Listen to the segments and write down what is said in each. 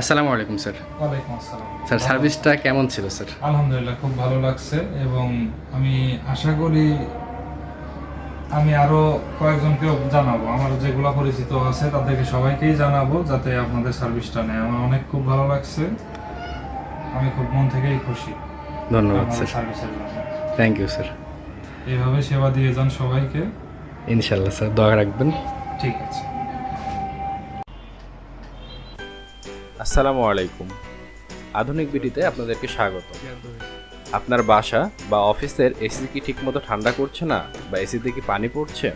আসসালামু আলাইকুম স্যার। ওয়ালাইকুম আসসালাম। স্যার সার্ভিসটা কেমন ছিল স্যার? আলহামদুলিল্লাহ খুব ভালো লাগছে এবং আমি আশা করি আমি আরও কয়েকজনকেও জানাব। আমার যেগুলো পরিচিত আছে তাদেরকে সবাইকেই জানাব যাতে আপনাদের সার্ভিসটা নেয়। আমার অনেক খুব ভালো লাগছে। আমি খুব মন থেকেই খুশি। ধন্যবাদ স্যার। সার্ভিসের জন্য। থ্যাংক ইউ স্যার এইভাবে সেবা দিয়ে যান সবাইকে। ইনশাল্লাহ স্যার। দোয়া রাখবেন। ঠিক আছে। আসসালামু আলাইকুম। আধুনিক বিটিতে আপনাদেরকে স্বাগত। আপনার বাসা বা অফিসের এসি কি ঠিকমতো ঠান্ডা করছে না বা এসিতে কি পানি পড়ছে?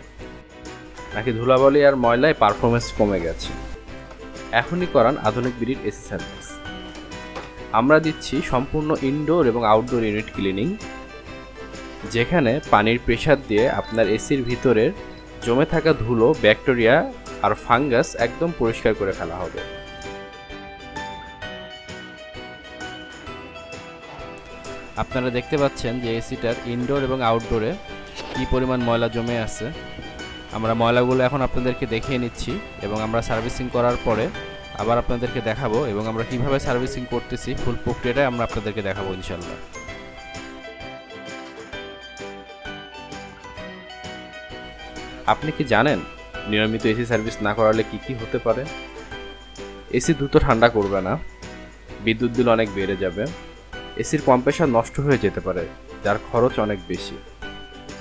নাকি ধুলাবালি আর ময়লায় পারফরমেন্স কমে গেছে? এখনই করান আধুনিক বিডির এসি সার্ভিস আমরা দিচ্ছি সম্পূর্ণ ইনডোর এবং আউটডোর ইউনিট ক্লিনিং যেখানে পানির প্রেসার দিয়ে আপনার এসির ভিতরের জমে থাকা ধুলো ব্যাকটেরিয়া আর ফাঙ্গাস একদম পরিষ্কার করে ফেলা হবে। আপনারা দেখতে পাচ্ছেন যে এসিটার ইনডোর এবং আউটডোরে কি পরিমাণ ময়লা জমে আছে। আমরা ময়লাগুলো এখন আপনাদেরকে দেখিয়ে নিচ্ছি এবং আমরা সার্ভিসিং করার পরে আবার আপনাদেরকে দেখাবো এবং আমরা কীভাবে সার্ভিসিং করতেছি ফুল প্রক্রিয়াটাই আমরা আপনাদেরকে দেখাবো ইনশাল্লাহ আপনি কি জানেন নিয়মিত এসি সার্ভিস না করালে কি কি হতে পারে? এসি দ্রুত ঠান্ডা করবে না, বিদ্যুৎ বিল অনেক বেড়ে যাবে এসির কম্প্রেসার নষ্ট হয়ে যেতে পারে, যার খরচ অনেক বেশি।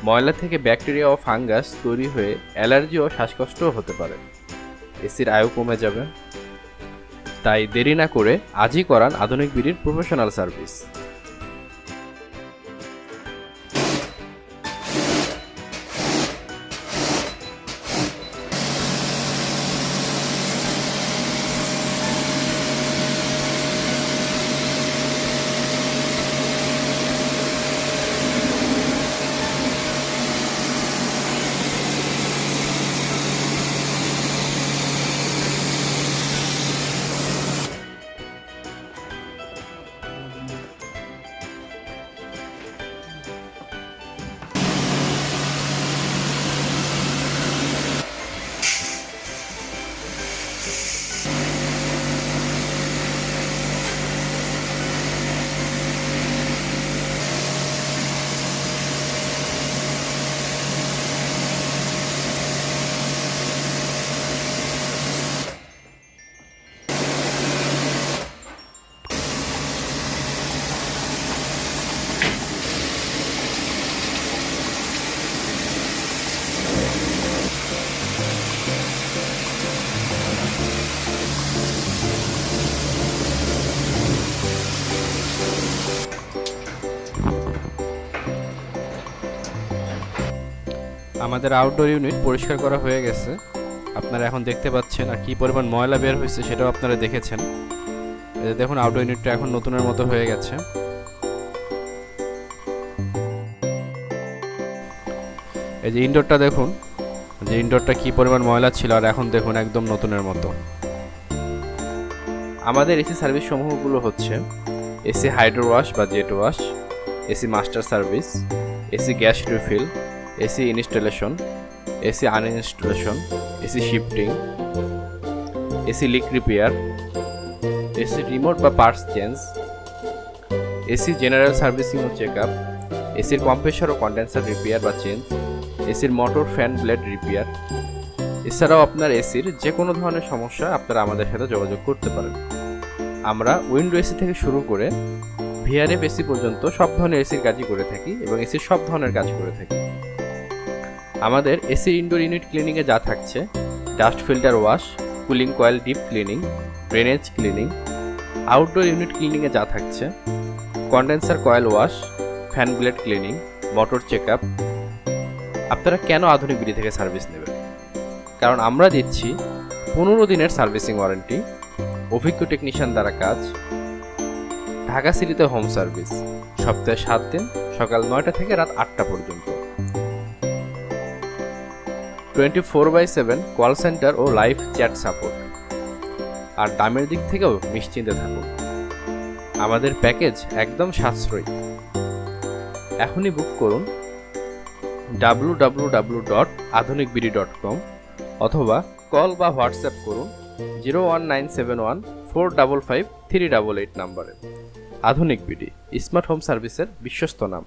ময়লা থেকে ব্যাকটেরিয়া ও ফাঙ্গাস তৈরি হয়ে অ্যালার্জি ও শ্বাসকষ্টও হতে পারে। এসির আয়ু কমে যাবে। তাই দেরি না করে আজই করান আধুনিক বিড়ির প্রফেশনাল সার্ভিস। আমাদের আউটডোর ইউনিট পরিষ্কার করা হয়ে গেছে। আপনারা এখন দেখতে পাচ্ছেন আর কি পরিমাণ ময়লা বের হয়েছে সেটাও আপনারা দেখেছেন। দেখুন আউটডোর ইউনিটটা এখন নতুনের মতো হয়ে গেছে। এই যে ইনডোরটা দেখুন, যে ইনডোরটা কি পরিমাণ ময়লা ছিল আর এখন দেখুন একদম নতুনের মতো। আমাদের এসি সার্ভিস সমূহগুলো হচ্ছে, এসি হাইড্রো ওয়াশ বা jet wash, AC master service, AC gas refill AC installation, AC uninstallation, AC shifting, AC leak repair, AC remote বা parts change, AC general servicing ও চেক আপ এসির compressor ও condenser repair বা change, এসির motor fan blade repair. এছাড়াও আপনার এসির যে কোনো ধরনের সমস্যা আপনারা আমাদের সাথে যোগাযোগ করতে পারেন। আমরা উইন্ডো এসি থেকে শুরু করে ভিআরএফ এসি পর্যন্ত সব ধরনের এসির কাজই করে থাকি এবং এসির সব ধরনের কাজ করে থাকি। আমাদের এসি ইনডোর ইউনিট ক্লিনিংয়ে যা থাকছে dust filter wash cooling coil deep cleaning drainage cleaning outdoor unit ক্লিনিংয়ে যা থাকছে condenser coil wash fan blade cleaning motor check up আপনারা কেন আধুনিক বিডি থেকে সার্ভিস নেবেন? কারণ আমরা দিচ্ছি পনেরো দিনের সার্ভিসিং ওয়ারেন্টি অভিজ্ঞ টেকনিশিয়ান দ্বারা কাজ, ঢাকা সিটিতে হোম সার্ভিস সপ্তাহে সাত দিন, সকাল নয়টা থেকে রাত আটটা পর্যন্ত। Twenty four by seven call centre O live chat support. আর দামের দিক থেকেও নিশ্চিন্তে থাকুন। আমাদের প্যাকেজ একদম সাশ্রয়ী। এখনই বুক করুন W W W dot Adhunik BD dot com অথবা কল বা হোয়াটসঅ্যাপ করুন zero one nine seven one four double five three double eight নাম্বারে। আধুনিক বিডি, স্মার্ট হোম সার্ভিসের বিশ্বস্ত নাম।